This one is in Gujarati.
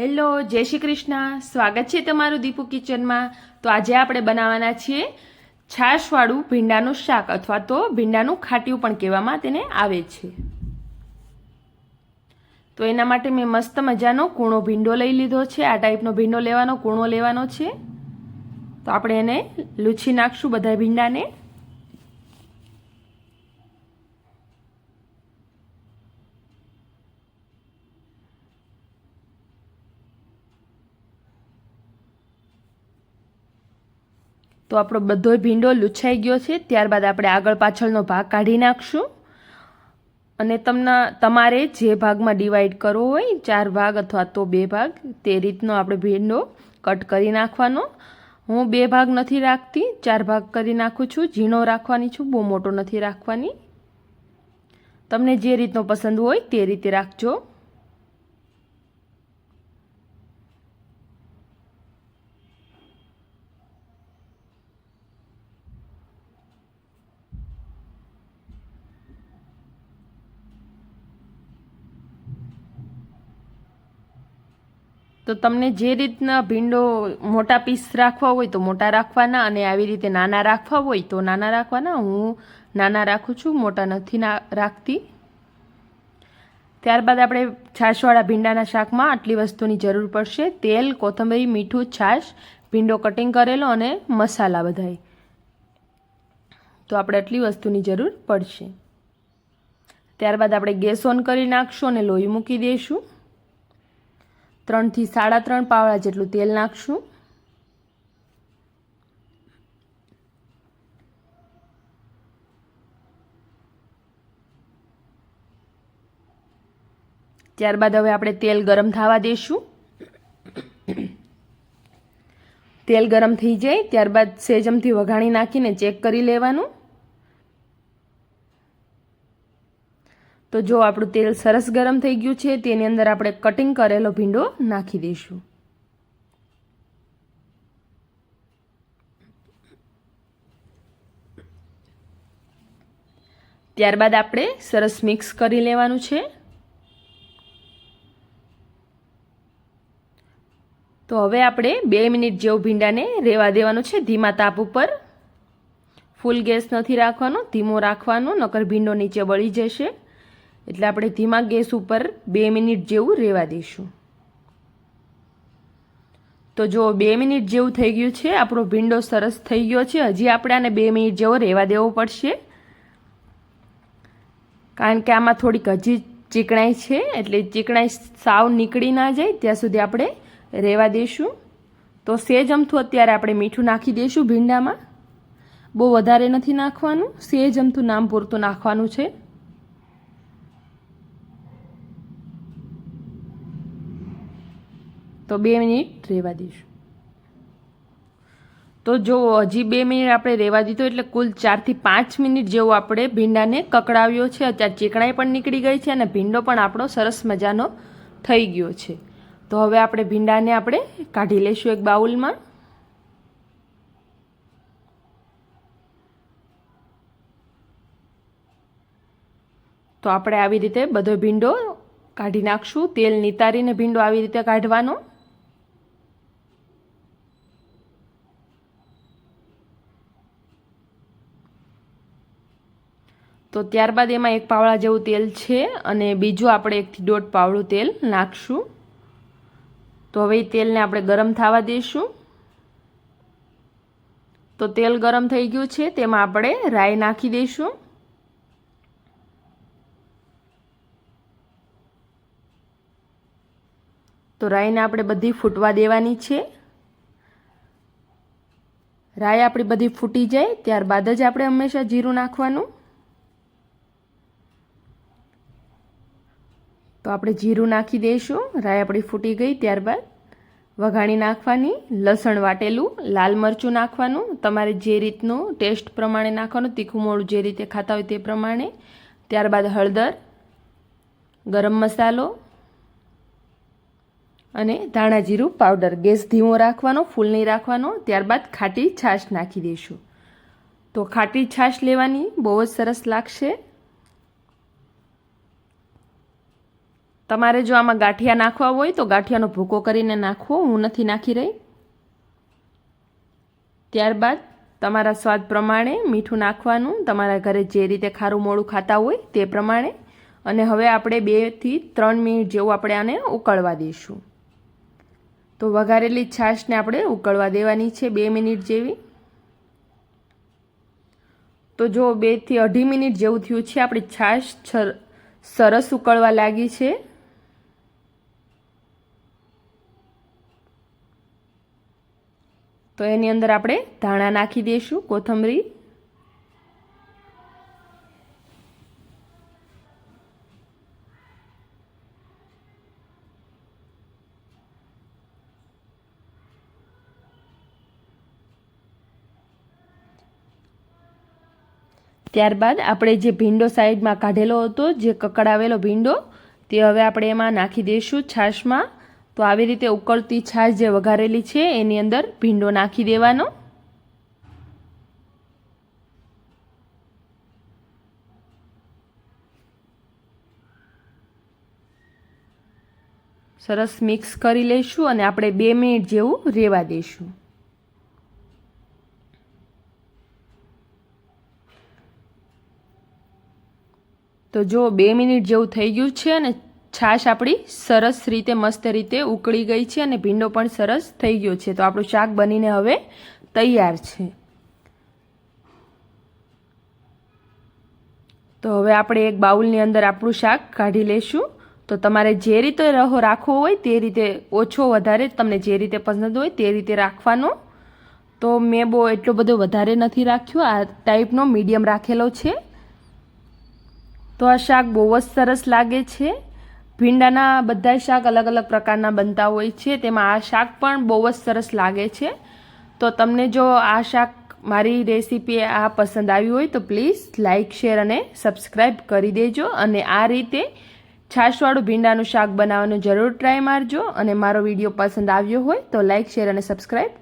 હેલો, જય શ્રી કૃષ્ણ. સ્વાગત છે તમારું દીપુ કિચનમાં. તો આજે આપણે બનાવવાના છીએ છાશવાળું ભીંડાનું શાક, અથવા તો ભીંડાનું ખાટિયું પણ કહેવામાં તેને આવે છે. તો એના માટે મેં મસ્ત મજાનો કૂણો ભીંડો લઈ લીધો છે. આ ટાઈપનો ભીંડો લેવાનો, કૂણો લેવાનો છે. તો આપણે એને લૂછી નાખશું બધા ભીંડાને. તો આપણો બધો ભીંડો લૂછાઈ ગયો છે. ત્યારબાદ આપણે આગળ પાછળનો ભાગ કાઢી નાખશું. અને તમને, તમારે જે ભાગમાં ડિવાઈડ કરવો હોય, ચાર ભાગ અથવા તો બે ભાગ, તે રીતનો આપણે ભીંડો કટ કરી નાખવાનો. હું બે ભાગ નથી રાખતી, ચાર ભાગ કરી નાખું છું. ઝીણો રાખવાની છું, બહુ મોટો નથી રાખવાની. તમને જે રીતનો પસંદ હોય તે રીતે રાખજો. તો તમને જે રીતના ભીંડો મોટા પીસ રાખવા હોય તો મોટા રાખવાના અને આવી રીતે નાના રાખવા હોય તો નાના રાખવાના. હું નાના રાખું છું, મોટા નથી ના રાખતી. ત્યારબાદ આપણે છાશવાળા ભીંડાના શાકમાં આટલી વસ્તુની જરૂર પડશે. તેલ કોથંબરી મીઠું, છાશ, ભીંડો કટિંગ કરેલો અને મસાલા બધાય. તો આપણે આટલી વસ્તુની જરૂર પડશે. ત્યારબાદ આપણે ગેસ ઓન કરી નાખશું અને લોહી મૂકી દઈશું ત્રણથી સાડા ત્રણ પાવડા જેટલું તેલ નાખશું. ત્યારબાદ હવે આપણે તેલ ગરમ થવા દઈશું તેલ ગરમ થઈ જાય, ત્યારબાદ સેજમથી વઘાણી નાખીને ચેક કરી લેવાનું. તો જો આપણું તેલ સરસ ગરમ થઈ ગયું છે, તેની અંદર આપણે કટિંગ કરેલો ભીંડો નાખી દઈશું. ત્યારબાદ આપણે સરસ મિક્સ કરી લેવાનું છે. તો હવે આપણે બે મિનિટ જેવું ભીંડાને રેવા દેવાનું છે, ધીમા તાપ ઉપર. ફૂલ ગેસ નથી રાખવાનો, ધીમો રાખવાનો, નકર ભીંડો નીચે બળી જશે. એટલે આપણે ધીમા ગેસ ઉપર બે મિનિટ જેવું રહેવા દઈશું. તો જો બે મિનિટ જેવું થઈ ગયું છે, આપણો ભીંડો સરસ થઈ ગયો છે, હજી આપણે આને બે મિનિટ જેવો રહેવા દેવો પડશે. કારણ કે આમાં થોડીક હજી ચીકણાઈ છે, એટલે ચીકણાઈ સાવ નીકળી ના જાય, ત્યાં સુધી આપણે રહેવા દઈશું. તો સેજ અમથું અત્યારે આપણે મીઠું નાખી દઈશું ભીંડામાં. બહુ વધારે નથી નાખવાનું, સેજ અમથું નામ પૂરતું નાખવાનું છે. તો બે મિનિટ રહેવા દઈશું. તો જો હજી બે મિનિટ આપણે રહેવા દીધો એટલે કુલ ચારથી પાંચ મિનિટ જેવો આપણે ભીંડાને કકડાવ્યો છે. અત્યારે ચીકણાઈ પણ નીકળી ગઈ છે અને ભીંડો પણ આપણો સરસ મજાનો થઈ ગયો છે. તો હવે આપણે ભીંડાને આપણે કાઢી લઈશું એક બાઉલમાં. તો આપણે આવી રીતે બધો ભીંડો કાઢી નાખશું. તેલ નિતારીને ભીંડો આવી રીતે કાઢવાનો. તો ત્યારબાદ એમાં એક પાવડા જેવું તેલ છે અને બીજું આપણે એકથી દોઢ પાવડું તેલ નાખશું. તો હવે એ તેલને આપણે ગરમ થવા દઈશું તો તેલ ગરમ થઈ ગયું છે, તેમાં આપણે રાઈ નાખી દઈશું તો રાઈને આપણે બધી ફૂટવા દેવાની છે. રાઈ આપણી બધી ફૂટી જાય, ત્યારબાદ જ આપણે હંમેશા જીરું નાખવાનું. તો આપણે જીરું નાખી દઈશું, રાઈ આપણી ફૂટી ગઈ ત્યારબાદ. વઘાણી નાખવાની, લસણ વાટેલું, લાલ મરચું નાખવાનું, તમારે જે રીતનું ટેસ્ટ પ્રમાણે નાખવાનું, તીખું મોળું જે રીતે ખાતા હોય તે પ્રમાણે. ત્યારબાદ હળદર, ગરમ મસાલો અને ધાણા જીરું પાવડર. ગેસ ધીમો રાખવાનો, ફૂલ નહીં રાખવાનો. ત્યારબાદ ખાટી છાશ નાખી દઈશું. તો ખાટી છાશ લેવાની બહુ જ સરસ લાગશે. તમારે જો આમાં ગાંઠિયા નાખવા હોય તો ગાંઠિયાનો ભૂકો કરીને નાખવો હું નથી નાખી રહી. ત્યારબાદ તમારા સ્વાદ પ્રમાણે મીઠું નાખવાનું, તમારા ઘરે જે રીતે ખારું મોડું ખાતા હોય તે પ્રમાણે. અને હવે આપણે બેથી ત્રણ મિનિટ જેવું આપણે આને ઉકળવા દઈશું. તો વઘારેલી છાશને આપણે ઉકળવા દેવાની છે બે મિનિટ જેવી. તો જો બેથી અઢી મિનિટ જેવું થયું છે, આપણી છાશ સરસ ઉકળવા લાગી છે. તો એની અંદર આપણે ધાણા નાખી દઈશું, કોથમરી. ત્યારબાદ આપણે જે ભીંડો સાઈડમાં કાઢેલો હતો, જે કકડાવેલો ભીંડો, તે હવે આપણે એમાં નાખી દઈશું છાશમાં. તો આવી રીતે ઉકળતી છાશ જે વઘારેલી છે, એની અંદર ભીંડો નાખી દેવાનો. સરસ મિક્સ કરી લઈશું અને આપણે બે મિનિટ જેવું રેવા દઈશું. તો જો બે મિનિટ જેવું થઈ ગયું છે અને છાશ આપણી સરસ રીતે, મસ્ત રીતે ઉકળી ગઈ છે અને ભીંડો પણ સરસ થઈ ગયો છે. તો આપણું શાક બનીને હવે તૈયાર છે. તો હવે આપણે એક બાઉલની અંદર આપણું શાક કાઢી લઈશું તો તમારે જે રીતે રહો રાખવો હોય તે રીતે, ઓછો વધારે તમને જે રીતે પસંદ હોય તે રીતે રાખવાનો. તો મેં બહુ એટલો બધો વધારે નથી રાખ્યો. આ ટાઈપનો મીડિયમ રાખેલો છે. તો આ શાક બહુ જ સરસ લાગે છે. ભીંડાના બધા શાક અલગ અલગ પ્રકારના બનતા હોય છે. તેમાં આ શાક પણ બહુ જ સરસ લાગે છે. તો તમને જો આ શાક મારી રેસીપી આ પસંદ આવી હોય તો પ્લીઝ લાઇક શેર અને સબસ્ક્રાઈબ કરી દેજો. અને આ રીતે છાશવાળું ભીંડાનું શાક બનાવવાનું જરૂર ટ્રાય મારજો. અને મારો વીડિયો પસંદ આવ્યો હોય તો લાઇક શેર અને સબસ્ક્રાઈબ